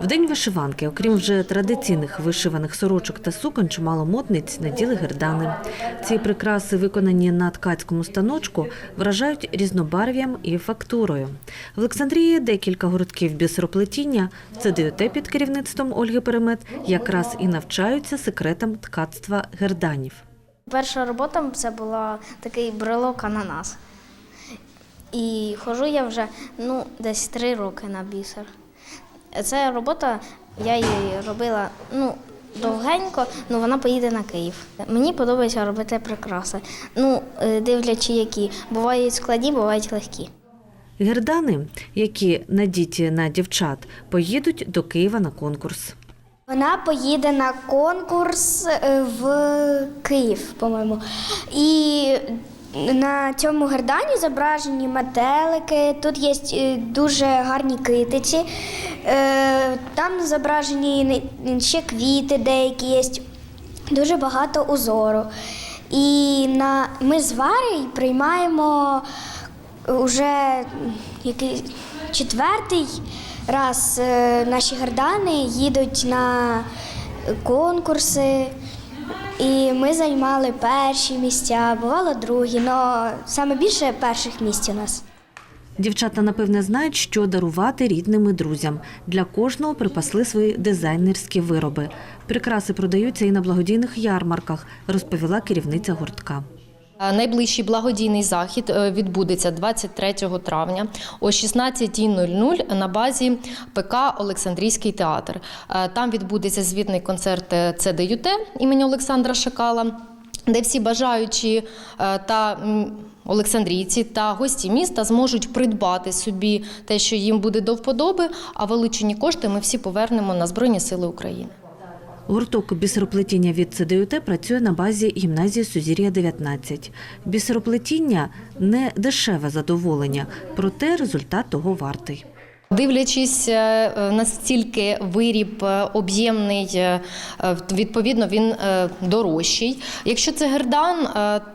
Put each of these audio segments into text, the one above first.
В день вишиванки, окрім вже традиційних вишиваних сорочок та сукон, чимало модниць наділи гердани. Ці прикраси, виконані на ткацькому станочку, вражають різнобарв'ям і фактурою. В Олександрії декілька гуртків бісероплетіння це ДЮТ під керівництвом Ольги Перемет якраз і навчаються секретам ткацтва герданів. Перша робота це була такий брелок ананас. І ходжу я вже ну, десь три роки на бісер. Ця робота, я її робила ну, довгенько, ну вона поїде на Київ. Мені подобається робити прикраси. Ну, е, дивлячи, які. Бувають складні, бувають легкі. Гердани, які надіті на дівчат, поїдуть до Києва на конкурс. Вона поїде на конкурс е, в Київ, по-моєму. І на цьому гердані зображені метелики. Тут є е, дуже гарні китиці. Е, Там зображені ще квіти, деякі є. Дуже багато узору. І на ми з Варей приймаємо вже який четвертий раз е, наші гардани їдуть на конкурси. І ми займали перші місця, бувало другі, але саме більше перших місць у нас. Дівчата напевне знають, що дарувати рідним і друзям. Для кожного припасли свої дизайнерські вироби. Прикраси продаються і на благодійних ярмарках, розповіла керівниця гуртка. Е, Найближчий благодійний захід е, відбудеться 23 травня о 16.00 на базі ПК Олександрійський театр. Е, Там відбудеться звітний концерт ЦДЮТ імені Олександра Шакала, де всі бажаючі та Олександрійці та гості міста зможуть придбати собі те, що їм буде до вподоби, а вилучені кошти ми всі повернемо на Збройні Сили України. Гурток бісероплетіння від ЦДЮТ працює на базі гімназії Сузір'я 19. Бісероплетіння не дешеве задоволення, проте результат того вартий. Дивлячись, е, е, настільки виріб е, об'ємний, відповідно, він дорожчий. Якщо це гердан,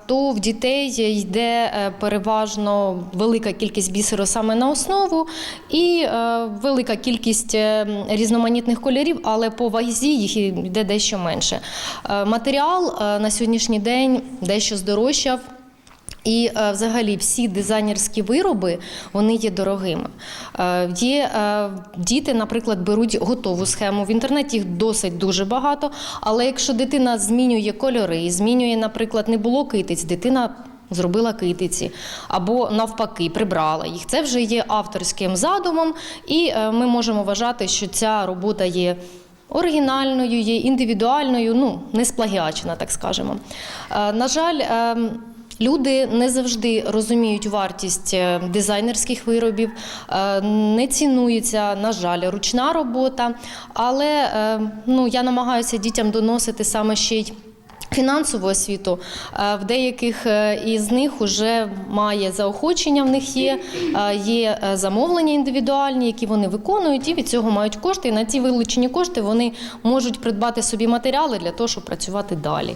то в дітей йде переважно велика кількість бісеру саме на основу і велика кількість різноманітних кольорів, але по вазі їх йде дещо менше. Матеріал на сьогоднішній день дещо здорожчав. І е, взагалі всі дизайнерські вироби вони є дорогими. Е, Є е, діти, наприклад, беруть готову схему. В інтернеті їх досить дуже багато. Але якщо дитина змінює кольори, змінює, наприклад, не було китиць, дитина. Зробила китиці або навпаки прибрала їх. Це вже є авторським задумом, і ми можемо вважати, що ця робота є оригінальною, є індивідуальною, ну не сплагіачена, так скажемо. На жаль, е, Люди не завжди розуміють вартість е, дизайнерських виробів, е, не цінується, на жаль, ручна робота. Але е, ну, я намагаюся дітям доносити саме ще й. Фінансову освіту в деяких із них вже має заохочення. В них є, є замовлення індивідуальні, які вони виконують, і від цього мають кошти. І на ці вилучені кошти вони можуть придбати собі матеріали для того, щоб працювати далі.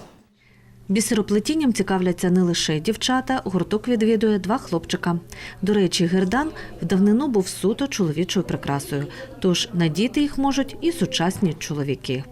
Бісероплетінням цікавляться не лише дівчата, гурток відвідує два хлопчика. До речі, гердан в давнину був суто чоловічою прикрасою, тож надіти їх можуть і сучасні чоловіки.